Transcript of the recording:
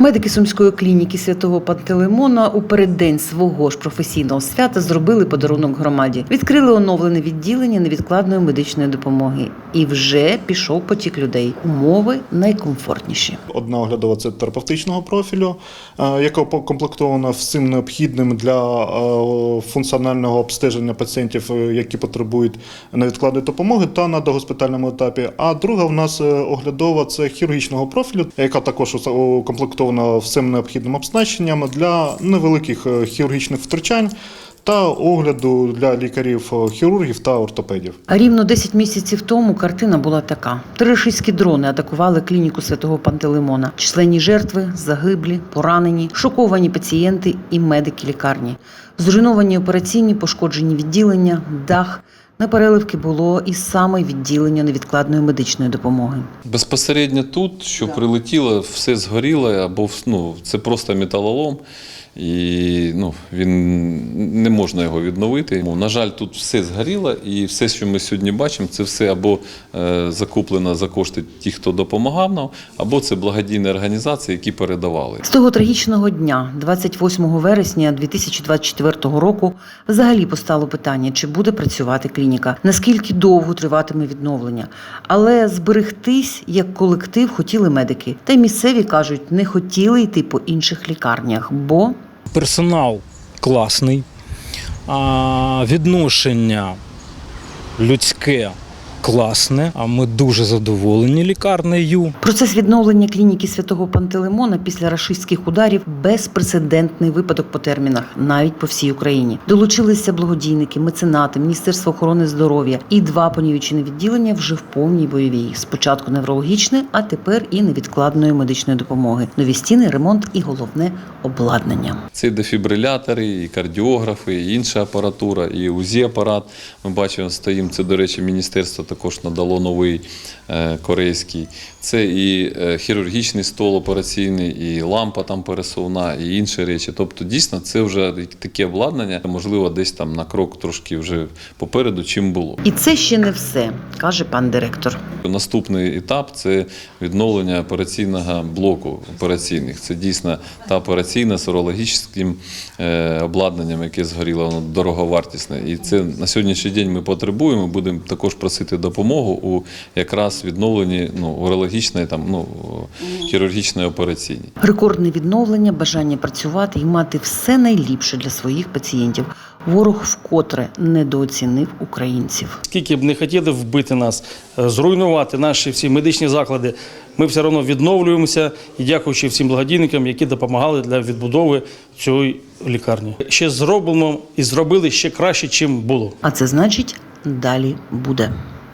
Медики сумської клініки святого Пантелеймона у переддень свого ж професійного свята зробили подарунок громаді. Відкрили оновлене відділення невідкладної медичної допомоги. І вже пішов потік людей. Умови найкомфортніші. Одна оглядова це терапевтичного профілю, е, яка комплектована всім необхідним для е, функціонального обстеження пацієнтів, е, які потребують невідкладної допомоги та на догоспітальному етапі. А друга в нас оглядова це хірургічного профілю, яка також укомплектована всім необхідним обзначенням для невеликих е, хірургічних втручань та огляду для лікарів е, хірургів та ортопедів. Рівно 10 місяців тому картина була така: три рашистські дрони атакували клініку святого Пантелеймона. Численні жертви, загиблі, поранені, шоковані пацієнти і медики лікарні. Зруйновані операційні, пошкоджені відділення, дах. На переливки було і саме відділення невідкладної медичної допомоги. Безпосередньо тут, що прилетіло, все згоріло, або ну, це просто металолом, і ну, він не можна його відновити. На жаль, тут все згоріло, і все, що ми сьогодні бачимо, це все або е, закуплено за кошти тих, хто допомагав нам, або це благодійні організації, які передавали. З того трагічного дня, 28 вересня 2024 року, взагалі постало питання, чи буде працювати клініка, наскільки довго триватиме відновлення. Але зберегтись як колектив хотіли медики. Та й місцеві кажуть, не хотіли йти по інших лікарнях, бо персонал класний, відношення людське класне. А ми дуже задоволені лікарнею. Процес відновлення клініки святого Пантелеймона після рашистських ударів безпрецедентний випадок по термінах, навіть по всій Україні. Долучилися благодійники, меценати, Міністерство охорони здоров'я і два понівечені відділення вже в повній бойовій. Спочатку неврологічне, а тепер і невідкладної медичної допомоги. Нові стіни, ремонт і головне обладнання. Це дефібрилятори, і кардіографи, і інша апаратура, і УЗІ-апарат. Ми бачимо, стоїмо. Це, до речі, міністерство також надало новий е, корейський. Це і е, хірургічний стол операційний, і лампа там пересувна, і інші речі. Тобто, дійсно, це вже таке обладнання, можливо, десь там на крок трошки вже попереду, чим було. І це ще не все, каже пан директор. Наступний етап це відновлення операційного блоку операційних. Це дійсно та операційна з урологічним е, обладнанням, яке згоріло, воно дороговартісне. І це на сьогоднішній день ми потребуємо. Будемо також просити допомогу у якраз відновленні ну, урологічної там ну хірургічної операційній. Рекордне відновлення, бажання працювати і мати все найліпше для своїх пацієнтів. Ворог вкотре недооцінив українців. Скільки б не хотіли вбити нас, е, зруйнувати наші всі медичні заклади, ми все одно відновлюємося і дякуючи всім благодійникам, які допомагали для відбудови цієї лікарні. Ще зробимо і зробили ще краще, чим було. А це значить, далі буде.